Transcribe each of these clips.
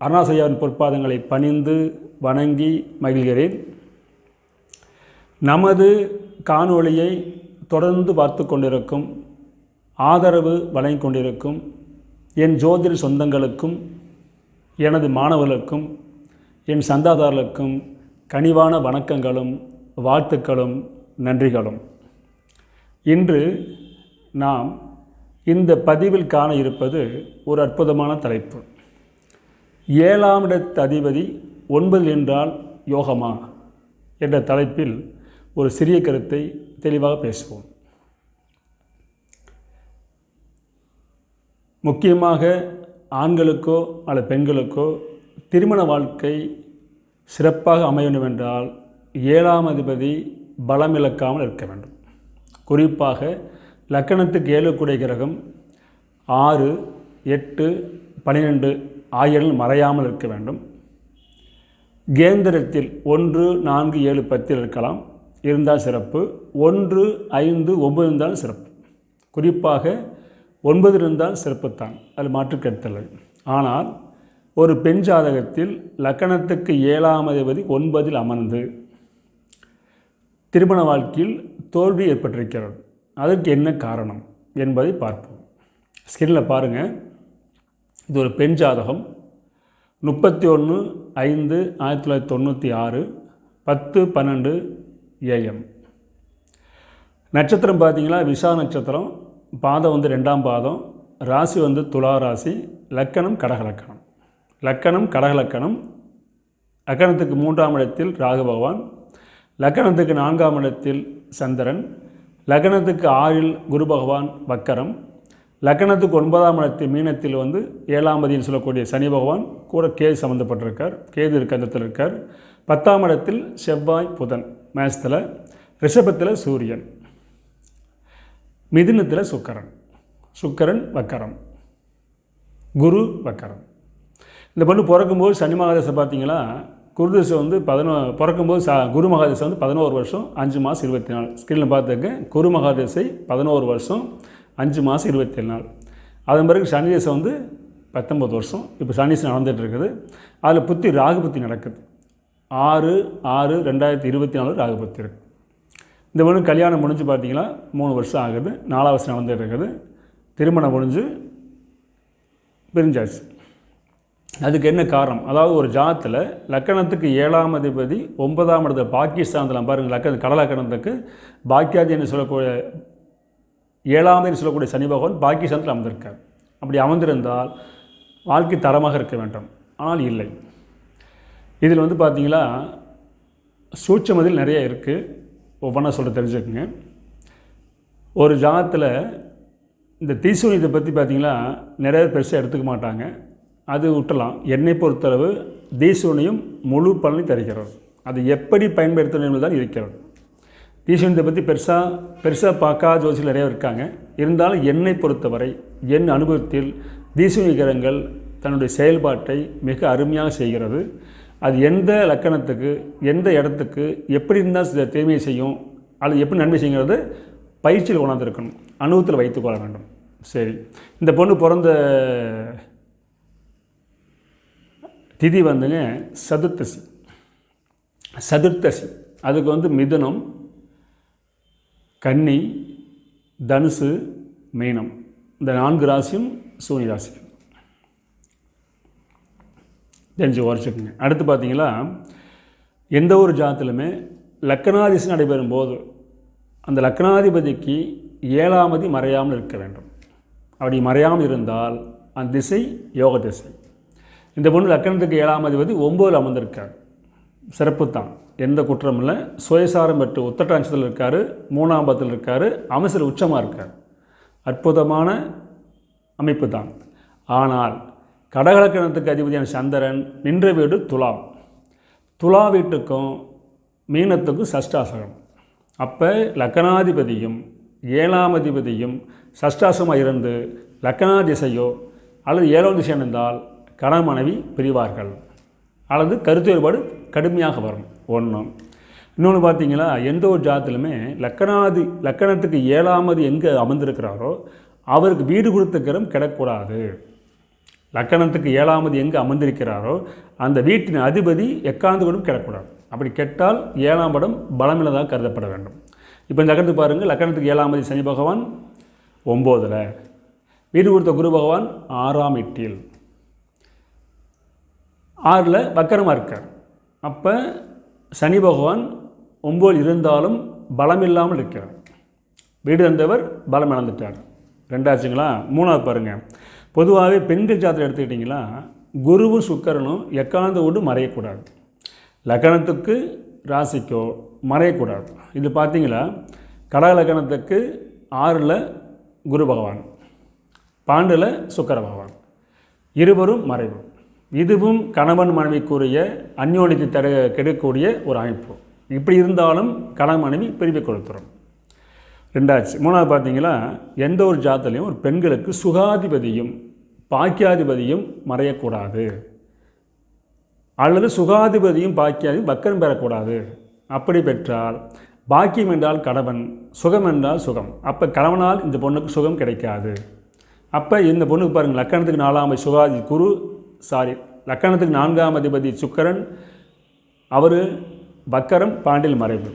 அருணாசையாவின் பொற்பாதங்களை பணிந்து வணங்கி மகிழ்கிறேன். நமது காணொளியை தொடர்ந்து பார்த்து கொண்டிருக்கும் ஆதரவு வழங்கிக் கொண்டிருக்கும் என் ஜோதிட சொந்தங்களுக்கும் எனது மாணவர்களுக்கும் என் சந்தாதாரர்களுக்கும் கனிவான வணக்கங்களும் வாழ்த்துக்களும் நன்றிகளும். இன்று நாம் இந்த பதிவில் காண இருப்பது ஒரு அற்புதமான தலைப்பு. ஏழாம் இடத்து அதிபதி ஒன்பது என்றால் யோகமா? என்ற தலைப்பில் ஒரு சிறிய கருத்தை தெளிவாக பேசுவோம். முக்கியமாக ஆண்களுக்கோ அல்லது பெண்களுக்கோ திருமண வாழ்க்கை சிறப்பாக அமைய வேண்டும் என்றால் ஏழாம் அதிபதி பலம் இழக்காமல் இருக்க வேண்டும். குறிப்பாக லக்கணத்துக்கு ஏழுக்குடைய கிரகம் ஆறு எட்டு பன்னிரெண்டு ஆகியவர்கள் மறையாமல் இருக்க வேண்டும். கேந்திரத்தில் ஒன்று நான்கு ஏழு பத்தில் இருக்கலாம். இருந்தால் சிறப்பு. ஒன்று ஐந்து ஒன்பது இருந்தால் சிறப்பு. குறிப்பாக ஒன்பது இருந்தால் சிறப்புத்தான். அது மாற்றுக்கருத்தல்ல. ஆனால் ஒரு பெண் ஜாதகத்தில் லக்கணத்துக்கு ஏழாம் அதிபதி ஒன்பதில் அமர்ந்து திருமண வாழ்க்கையில் தோல்வி ஏற்பட்டிருக்கிறது. அதற்கு என்ன காரணம் என்பதை பார்ப்போம். ஸ்கிரீனில் பாருங்கள் இது ஒரு பெண் ஜாதகம். முப்பத்தி ஒன்று ஐந்து ஆயிரத்தி தொள்ளாயிரத்தி தொண்ணூற்றி ஆறு பத்து பன்னெண்டு ஏஎம். நட்சத்திரம் பார்த்தீங்களா? விஷா நட்சத்திரம். பாதம் வந்து ரெண்டாம் பாதம். ராசி வந்து துலா ராசி. லக்கணம் கடகலக்கணம். லக்கணம் கடகலக்கணம். லக்கணத்துக்கு மூன்றாம் இடத்தில் ராகு பகவான். லக்கணத்துக்கு நான்காம் இடத்தில் சந்திரன். லக்கணத்துக்கு ஆறில் குரு பகவான் வக்கரம். லக்கணத்துக்கு ஒன்பதாம் இடத்து மீனத்தில் வந்து ஏழாம் பதின்னு சொல்லக்கூடிய சனி பகவான் கூட கேது சம்மந்தப்பட்டிருக்கார் கேது இருக்க இடத்துல இருக்கார் பத்தாம் இடத்தில் செவ்வாய் புதன் மேசத்தில் ரிஷபத்தில் சூரியன். மிதுனத்தில் சுக்கரன். சுக்கரன் வக்கரம். குரு வக்கரம். இந்த பொண்ணு பிறக்கும்போது சனி மகாதசை பார்த்தீங்களா? குருதசை வந்து பதினோ பிறக்கும்போது ச குரு மகாதசை வந்து பதினோரு வருஷம் அஞ்சு மாதம் இருபத்தி நாலு. ஸ்க்ரீனில் பார்த்துக்க குரு மகாதசை பதினோரு வருஷம் அஞ்சு மாதம் இருபத்தேழு நாள். அதன் பிறகு சனி தசை வந்து பத்தொம்பது வருஷம். இப்போ சனி தசை நடந்துகிட்டு இருக்குது. அதில் புத்தி ராகு புத்தி நடக்குது. ஆறு ஆறு ரெண்டாயிரத்தி இருபத்தி நாலு ராகு புத்தி இருக்குது இந்த பொண்ணு கல்யாணம் முடிஞ்சு பார்த்தீங்கன்னா மூணு வருஷம் ஆகுது. நாலாம் வருஷம் நடந்துகிட்டு இருக்குது. திருமணம் முடிஞ்சு பிரிஞ்சாச்சு. அதுக்கு என்ன காரணம்? அதாவது ஒரு ஜாதத்தில் லக்கணத்துக்கு ஏழாம் அதிபதி ஒன்பதாம் இடத்துல பாகிஸ்தானில் பாருங்கள் லக்கணம் கடலக்கணத்துக்கு பாக்கியாதி என்று சொல்லக்கூடிய ஏழாம் என்று சொல்லக்கூடிய சனி பகவான் பாகிஸ்தானத்தில் அமர்ந்திருக்கார். அப்படி அமர்ந்திருந்தால் வாழ்க்கை தரமாக இருக்க வேண்டும். ஆனால் இல்லை. இதில் வந்து பார்த்திங்களா சூட்சமதில் நிறைய இருக்குது ஒவ்வொன்றா சொல்ல தெரிஞ்சுக்கோங்க. ஒரு ஜாதத்தில் இந்த தீசூனியத்தை பற்றி பார்த்திங்கன்னா நிறைய பெருசாக எடுத்துக்க மாட்டாங்க. அது விட்டலாம் என்னை பொறுத்தளவு தீசூனியம் முழு பலனை தருகிறது. அது எப்படி பயன்படுத்தணும் தான் இருக்கிறது. தீசூனியத்தை பற்றி பெருசாக பெருசாக பார்க்காத ஜோசியில் நிறைய இருக்காங்க. இருந்தாலும் என்னை பொறுத்தவரை என் அனுபவத்தில் தீசூனிய கிரகங்கள் தன்னுடைய செயல்பாட்டை மிக அருமையாக செய்கிறது. அது எந்த லக்கணத்துக்கு எந்த இடத்துக்கு எப்படி இருந்தால் தீமையை செய்யும் அல்லது எப்படி நன்மை செய்யுங்கிறது பயிற்சியில் கொண்டாந்துருக்கணும் அனுபவத்தில் வைத்துக்கொள்ள வேண்டும். சரி. இந்த பொண்ணு பிறந்த திதி வந்துங்க சதுர்த்தசி. சதுர்த்தசி. அதுக்கு வந்து மிதுனம் கன்னி தனுசு மீனம். இந்த நான்கு ராசியும் சூனி ராசி. தெரிஞ்சு உரைச்சிக்கோங்க. அடுத்து பார்த்தீங்களா எந்த ஒரு ஜாத்திலுமே லக்கணாதிசம் நடைபெறும் போது அந்த லக்னாதிபதிக்கு ஏழாமதி மறையாமல் இருக்க வேண்டும். அப்படி மறையாமல் இருந்தால் அந்த திசை யோக திசை இந்த பொண்ணு லக்கணத்துக்கு ஏழாம் அதிபதி ஒம்போதில் அமர்ந்திருக்கார். சிறப்பு தான் எந்த குற்றமும் இல்லை. சுயசாரம் பெற்று உத்தட்டாட்சத்தில் இருக்கார். மூணாம் பத்தில் இருக்கார். அமைச்சர் உச்சமாக இருக்கார். அற்புதமான அமைப்பு தான் ஆனால் கடகலக்கணத்துக்கு அதிபதியான சந்திரன் நின்ற வீடு துலாம். துலா வீட்டுக்கும் மீனத்துக்கும் சஷ்டாசகம். அப்போ லக்கணாதிபதியும் ஏழாம் அதிபதியும் சஷ்டாசமாக இருந்து லக்கணா திசையோ அல்லது ஏழாம் திசை இருந்தால் கணவன் மனைவி பிரிவார்கள். அல்லது கருத்து வேறுபாடு கடுமையாக வரும். ஒன்று இன்னொன்று பார்த்தீங்களா எந்த ஒரு ஜாத்திலுமே லக்கணாதி லக்கணத்துக்கு ஏழாமது எங்கே அமர்ந்திருக்கிறாரோ அவருக்கு வீடு கொடுத்த கிரம் கிடக்கூடாது. லக்கணத்துக்கு ஏழாமது எங்கே அமர்ந்திருக்கிறாரோ அந்த வீட்டின் அதிபதி எக்காந்து கூட கிடக்கூடாது. அப்படி கெட்டால் ஏழாம் படம் பலமில்லதாக கருதப்பட வேண்டும். இப்போ இந்த லக்கணத்துக்கு பாருங்கள் லக்கணத்துக்கு ஏழாமதி சனி பகவான் ஒம்போதில். வீடு கொடுத்த குரு பகவான் ஆறாம் எட்டில். ஆறில் வக்கரமாக இருக்கார். அப்போ சனி பகவான் ஒம்பது இருந்தாலும் பலம் இல்லாமல் இருக்கிறார். வீடு தந்தவர் பலம் இழந்துட்டார். ரெண்டாச்சுங்களா? மூணாவது பாருங்கள் பொதுவாகவே பெண்கள் ஜாத்திரை எடுத்துக்கிட்டிங்களா குருவும் சுக்கரனும் எக்காந்த ஓடு மறையக்கூடாது. லக்கணத்துக்கு ராசிக்கோ மறையக்கூடாது. இது பார்த்தீங்களா கடக லக்கணத்துக்கு ஆறில் குரு பகவான் பாண்டில் சுக்கர பகவான். இருவரும் மறைவு. இதுவும் கணவன் மனைவிக்குரிய அந்யோனிக்கு தர கெடுக்கக்கூடிய ஒரு அமைப்பு. இப்படி இருந்தாலும் கணவன் மனைவி பிரிவை கொடுத்துரும் ரெண்டாச்சு மூணாவது பார்த்தீங்களா எந்த ஒரு ஜாத்திலையும் ஒரு பெண்களுக்கு சுகாதிபதியும் பாக்கியாதிபதியும் மறையக்கூடாது. அல்லது சுகாதிபதியும் பாக்கியாதி வக்கரம் பெறக்கூடாது. அப்படி பெற்றால் பாக்கியம் என்றால் கணவன் சுகம் என்றால் சுகம். அப்போ கணவனால் இந்த பொண்ணுக்கு சுகம் கிடைக்காது. அப்போ இந்த பொண்ணுக்கு பாருங்கள் லக்கணத்துக்கு நாலாம் சுகாதி குரு சாரி லக்கணத்துக்கு நான்காம் அதிபதி சுக்கரன் அவர் பக்கரம் பாண்டில் மறைவு.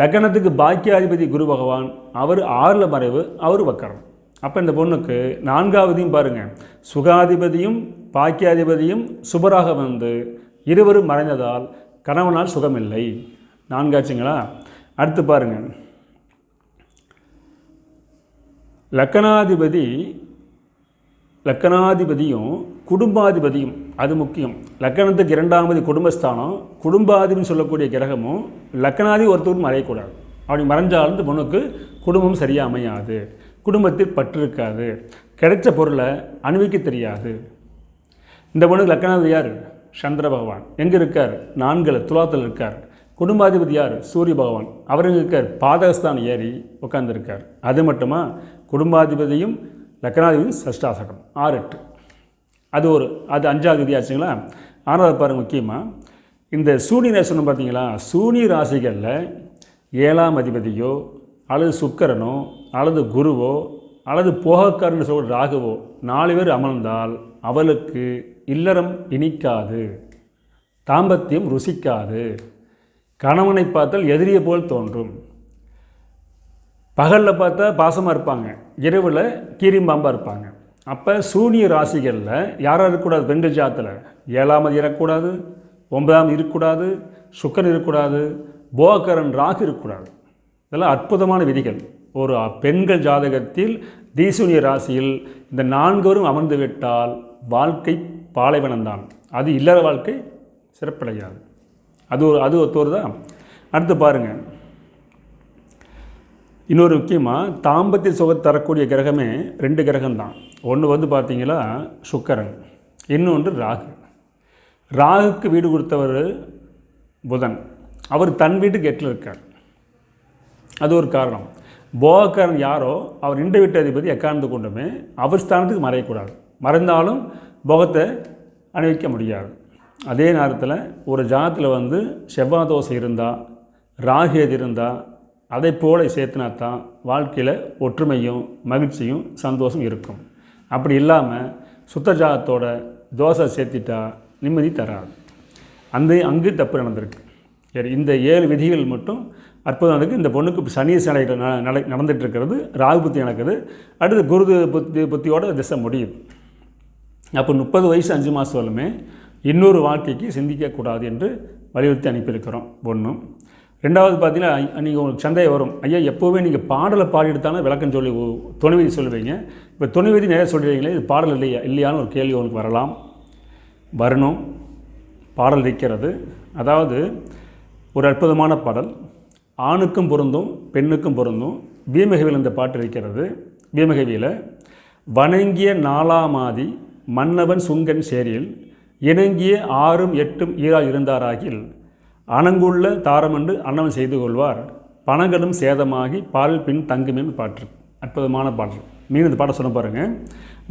லக்கணத்துக்கு பாக்கியாதிபதி குரு பகவான் அவர் ஆறில் மறைவு அவர் வக்கரம். அப்போ இந்த பொண்ணுக்கு நான்காவதையும் பாருங்கள் சுகாதிபதியும் பாக்கியாதிபதியும் சுபராக வந்து இருவரும் மறைந்ததால் கணவனால் சுகமில்லை. நான்காச்சுங்களா? அடுத்து பாருங்கள் லக்கணாதிபதி லக்கணாதிபதியும் குடும்பாதிபதியும் அது முக்கியம். லக்கணத்துக்கு இரண்டாவது குடும்பஸ்தானம் குடும்பாதிபதினு சொல்லக்கூடிய கிரகமும் லக்கணாதி ஒருத்தரும் மறையக்கூடாது அப்படி மறைஞ்சாலும் இந்த பொண்ணுக்கு குடும்பம் சரியாக அமையாது. குடும்பத்தில் பற்று இருக்காது. கிடைச்ச பொருளை அணிவிக்க தெரியாது. இந்த பொண்ணுக்கு லக்கணாதி யார்? சந்திர பகவான். எங்கே இருக்கார்? நான்கில் துலாத்தில் இருக்கார். குடும்பாதிபதி யார்? சூரிய பகவான். அவருங்க இருக்கார்? பாதகஸ்தான் ஏறி உட்காந்துருக்கார் அது மட்டுமா? குடும்பாதிபதியும் லக்னாதிபதி சஷ்டாசகம் ஆறு எட்டு. அது ஒரு அது அஞ்சாவது விதியாச்சுங்களா ஆறாவது பாருங்க முக்கியமாக இந்த சூனி நேசனம் பார்த்தீங்களா? சூனி ராசிகளில் ஏழாம் அதிபதியோ அல்லது சுக்கரனோ அல்லது குருவோ அல்லது போகக்காரன் சொல்கிற ராகுவோ நாலு பேர் அமர்ந்தால் அவளுக்கு இல்லறம் இனிக்காது தாம்பத்தியம் ருசிக்காது. கணவனை பார்த்தால் எதிரியை போல் தோன்றும். பகலில் பார்த்தா பாசமாக இருப்பாங்க. இரவில் கீரிம்பாம்பாக இருப்பாங்க. அப்போ சூனிய ராசிகளில் யாராக இருக்கக்கூடாது? பெண்கள் ஜாத்தில். ஏழாமது இறக்கக்கூடாது ஒன்பதாம் இருக்கக்கூடாது சுக்கரன் இருக்கக்கூடாது போகரன் ராகு இருக்கக்கூடாது. இதெல்லாம் அற்புதமான விதிகள். ஒரு பெண்கள் ஜாதகத்தில் தீசூனிய ராசியில் இந்த நான்கரும் அமர்ந்து விட்டால் வாழ்க்கை பாலைவனம்தான் அது இல்லற வாழ்க்கை சிறப்படையாது. அது ஒரு அது ஒருத்தர் தான் அடுத்து பாருங்கள் இன்னொரு முக்கியமாக தாம்பத்திய சுகத்தை தரக்கூடிய கிரகமே ரெண்டு கிரகம்தான். ஒன்று வந்து பார்த்திங்களா சுக்கரன். இன்னொன்று ராகு. ராகுக்கு வீடு கொடுத்தவர் புதன். அவர் தன் வீட்டு கெட்டில் இருக்கார். அது ஒரு காரணம். போகக்காரன் யாரோ அவர் இண்ட வீட்டு அதிபதி எக்காந்து கொண்டுமே அவர் ஸ்தானத்துக்கு மறையக்கூடாது. மறைந்தாலும் போகத்தை அணிவிக்க முடியாது. அதே நேரத்தில் ஒரு ஜாதத்தில் வந்து செவ்வாய் தோசை இருந்தால் ராகு எது இருந்தால் அதை போல சேர்த்துனா தான் வாழ்க்கையில் ஒற்றுமையும் மகிழ்ச்சியும் சந்தோஷம் இருக்கும். அப்படி இல்லாமல் சுத்தஜாகத்தோட தோசை சேர்த்திட்டா நிம்மதி தராது. அந்த அங்கு தப்பு நடந்திருக்கு. சரி இந்த ஏழு விதிகள் மட்டும் அற்புதம் இருக்குது இந்த பொண்ணுக்கு சனி சனை நட நடந்துட்டு இருக்கிறது ராகு புத்தி நடக்குது. அடுத்து குருது புத்தி புத்தியோட திசை முடியுது. அப்போ முப்பது வயசு அஞ்சு மாதம் வரலுமே இன்னொரு வாழ்க்கைக்கு சிந்திக்கக்கூடாது என்று வலியுறுத்தி அனுப்பியிருக்கிறோம் ஒன்றும் ரெண்டாவது பார்த்தீங்கன்னா நீங்கள் உங்களுக்கு சந்தேகம் வரும். ஐயா எப்போவுமே நீங்கள் பாடலை பாடி எடுத்தாலும் விளக்கம் சொல்லி துணைவதி சொல்லுவீங்க. இப்போ துணைவதி நிறைய சொல்கிறீங்களே இது பாடல் இல்லையா இல்லையான்னு ஒரு கேள்வி உங்களுக்கு வரலாம். வரணும். பாடல் இருக்கிறது அதாவது ஒரு அற்புதமான பாடல். ஆணுக்கும் பொருந்தும் பெண்ணுக்கும் பொருந்தும். பீமகவியில் இந்த பாட்டு இருக்கிறது பீமகவியில் வணங்கிய நாலாமாதி மன்னவன் சுங்கன் சேரியில் இணங்கிய ஆறும் எட்டும் ஈரா இருந்தாராகில் அணங்குள்ள தாரமண்டு அன்னவன் செய்து கொள்வார். பணங்களும் சேதமாகி பால் பின் தங்குமேன்னு பாட்டு அற்புதமான பாட்டு மீன் இந்த பாட்டை சொல்ல பாருங்கள்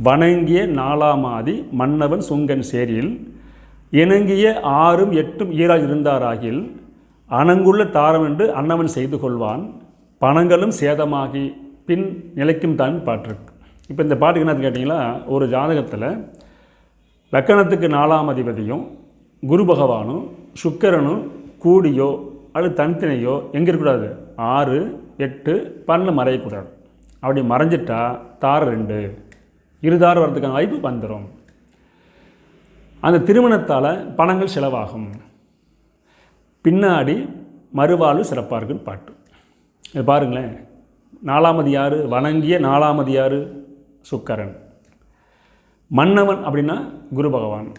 வணங்கிய நாலாமாதி மன்னவன் சுங்கன் சேரியில் இணங்கிய ஆறும் எட்டும் ஈரால் இருந்தாராகில் அணங்குள்ள தாரம் என்று அன்னவன் செய்து கொள்வான். பணங்களும் சேதமாகி பின் நிலைக்கும் தான் பாட்டிருக்கு இப்போ இந்த பாட்டுக்கு என்ன கேட்டிங்களா? ஒரு ஜாதகத்தில் லக்கணத்துக்கு நாலாம் அதிபதியும் குரு பகவானும் சுக்கரனும் கூடியோ அல்லது தனித்தனையோ எங்கே இருக்கக்கூடாது? ஆறு எட்டு பன்னில் மறையக்கூடாது. அப்படி மறைஞ்சிட்டா தார் ரெண்டு. இருதாறு வரதுக்கான வாய்ப்பு வந்துடும் அந்த திருமணத்தால் பணங்கள் செலவாகும். பின்னாடி மறுவாழ்வு சிறப்பாக இருக்குன்னு பாட்டு. இது பாருங்களேன். நாலாமது யார் வணங்கிய நாலாமது யார் சுக்கரன். மன்னவன் அப்படின்னா குரு பகவான்.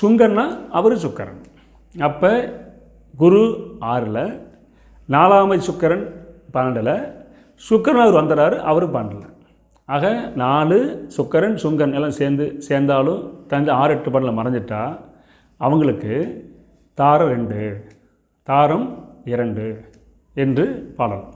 சுங்கன்னா அவர் சுக்கரன். அப்போ குரு ஆறில் நாலாமை சுக்கரன் பன்னெண்டில் சுக்கரன் அவர் வந்துடுறாரு அவரும் பன்னெண்டில். ஆக நாலு சுக்கரன் சுங்கன் எல்லாம் சேர்ந்து சேர்ந்தாலும் தந்து ஆறு எட்டு படலில் மறைஞ்சிட்டா அவங்களுக்கு தாரம் ரெண்டு தாரம் இரண்டு என்று பாடலாம்.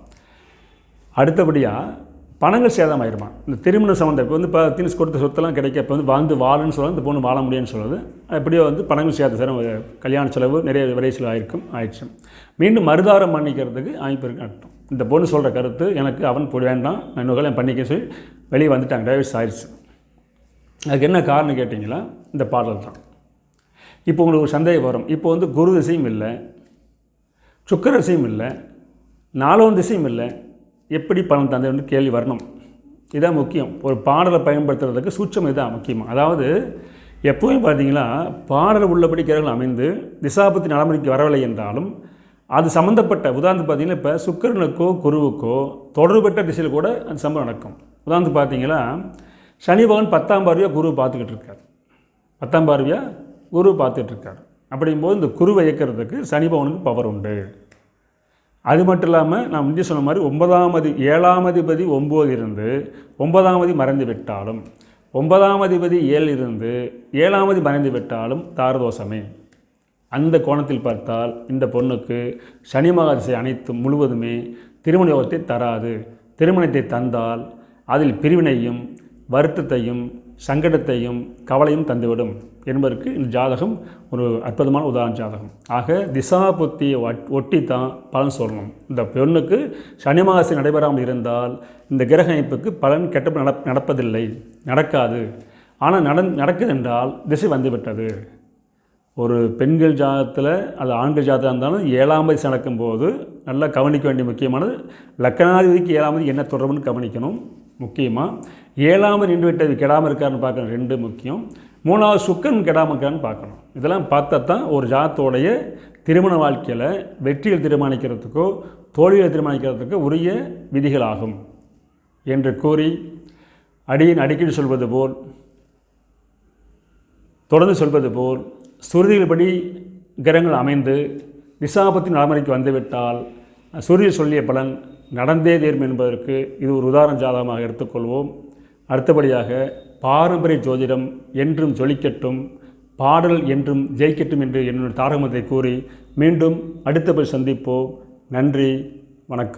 அடுத்தபடியாக பணங்கள் சேதமாயிருமா? இந்த திருமண சம்மந்தம் இப்போ வந்து இப்போ தினிஸ் கொடுத்த சொத்தெல்லாம் கிடைக்க இப்போ வந்து வாழ்ந்து வாழன்னு சொல்லுறது இந்த பொண்ணு வாழ முடியும்னு சொல்லுது எப்படியோ வந்து பணங்கள் சேத சேரம் கல்யாண செலவு நிறைய விரை செலவு ஆயிருக்கும் ஆயிடுச்சு. மீண்டும் மறுதாரம் பண்ணிக்கிறதுக்கு அமைப்பு இருக்கு அர்த்தம். இந்த பொண்ணு சொல்கிற கருத்து எனக்கு அவன் போய் வேண்டாம் நான் இன்னொரு கல்யாணம் பண்ணிக்க சொல்லி வெளியே வந்துட்டாங்க டைவர்ஸ் ஆயிடுச்சு அதுக்கு என்ன காரணம் கேட்டிங்களா? இந்த பாடல் தான். இப்போ உங்களுக்கு ஒரு சந்தேகம் வரும். இப்போ வந்து குரு திசையும் இல்லை சுக்கர திசையும் இல்லை நாலாம் திசையும் இல்லை எப்படி பணம் தந்ததுன்னு கேள்வி வரணும். இதுதான் முக்கியம். ஒரு பாடலை பயன்படுத்துறதுக்கு சூட்சம் இதுதான் முக்கியம். அதாவது எப்போவும் பார்த்தீங்கன்னா பாடல் உள்ளபடி கிரகங்கள் அமைந்து திசாபத்தி நடைமுறைக்கு வரவில்லை என்றாலும் அது சம்மந்தப்பட்ட உதாரணத்துக்கு பார்த்தீங்கன்னா இப்போ சுக்கரனுக்கோ குருவுக்கோ தொடர்பெற்ற திசையில் கூட அந்த சம்பவம் நடக்கும். உதாரணத்துக்கு பார்த்தீங்கன்னா சனி பகவான் பத்தாம் பார்வையாக குரு பார்த்துக்கிட்டு இருக்கார். பத்தாம் பார்வையாக குரு பார்த்துட்டு இருக்கார். அப்படிங்கும்போது இந்த குருவை இயக்கிறதுக்கு சனி பகவானுக்கு பவர் உண்டு. அது மட்டும் இல்லாமல் நான் முந்தைய சொன்ன மாதிரி ஒன்பதாம் அதி ஏழாம் அதிபதி ஒம்பது இருந்து ஒன்பதாம் அதி மறைந்து விட்டாலும் ஒன்பதாம் அதிபதி ஏழு இருந்து ஏழாம் மறைந்து விட்டாலும் தாரதோஷமே. அந்த கோணத்தில் பார்த்தால் இந்த பொண்ணுக்கு சனி மகாதிசை அனைத்தும் முழுவதுமே திருமண யோகத்தை தராது. திருமணத்தை தந்தால் அதில் பிரிவினையும் வருத்தத்தையும் சங்கடத்தையும் கவலையும் தந்துவிடும் என்பதற்கு இந்த ஜாதகம் ஒரு அற்புதமான உதாரண ஜாதகம். ஆக திசா புத்தியை ஒட்டி தான் பலன் சொல்லணும். இந்த பெண்ணுக்கு சனி மாசி நடைபெறாமல் இருந்தால் இந்த கிரக அமைப்புக்கு பலன் கெட்ட நட நடப்பதில்லை. நடக்காது. ஆனால் நட நடக்குது என்றால் திசை வந்துவிட்டது. ஒரு பெண்கள் ஜாதகத்தில் அது ஆண்கள் ஜாதகம் இருந்தாலும் ஏழாம் வயசு நடக்கும்போது நல்லா கவனிக்க வேண்டிய முக்கியமானது லக்கணாதிபதிக்கு ஏழாமதி என்ன தொடர்புன்னு கவனிக்கணும். முக்கியமாக ஏழாமல் நின்று விட்டது கெடாமல் இருக்காருன்னு பார்க்கணும். ரெண்டு முக்கியம். மூணாவது சுக்கன் கெடாமல் இருக்கான்னு பார்க்கணும். இதெல்லாம் பார்த்தா தான் ஒரு ஜாத்தோடைய திருமண வாழ்க்கையில் வெற்றியில் தீர்மானிக்கிறதுக்கோ தோல்விகளை தீர்மானிக்கிறதுக்கோ உரிய விதிகள் ஆகும் என்று கூறி அடியின் அடிக்கடி சொல்வது போல் தொடர்ந்து சொல்வது போல் சுருதிகள்படி கிரகங்கள் அமைந்து திசாபத்தின் நடைமுறைக்கு வந்துவிட்டால் சுருதி சொல்லிய பலன் நடந்தே தீர்மை என்பதற்கு இது ஒரு உதாரண ஜாதகமாக எடுத்துக்கொள்வோம். அடுத்தபடியாக பாரம்பரிய ஜோதிடம் என்றும் ஜொலிக்கட்டும் பாடல் என்றும் ஜெயிக்கட்டும் என்று என்னுடைய தாரகமத்தை கூறி மீண்டும் அடுத்தபடி சந்திப்போம். நன்றி வணக்கம்.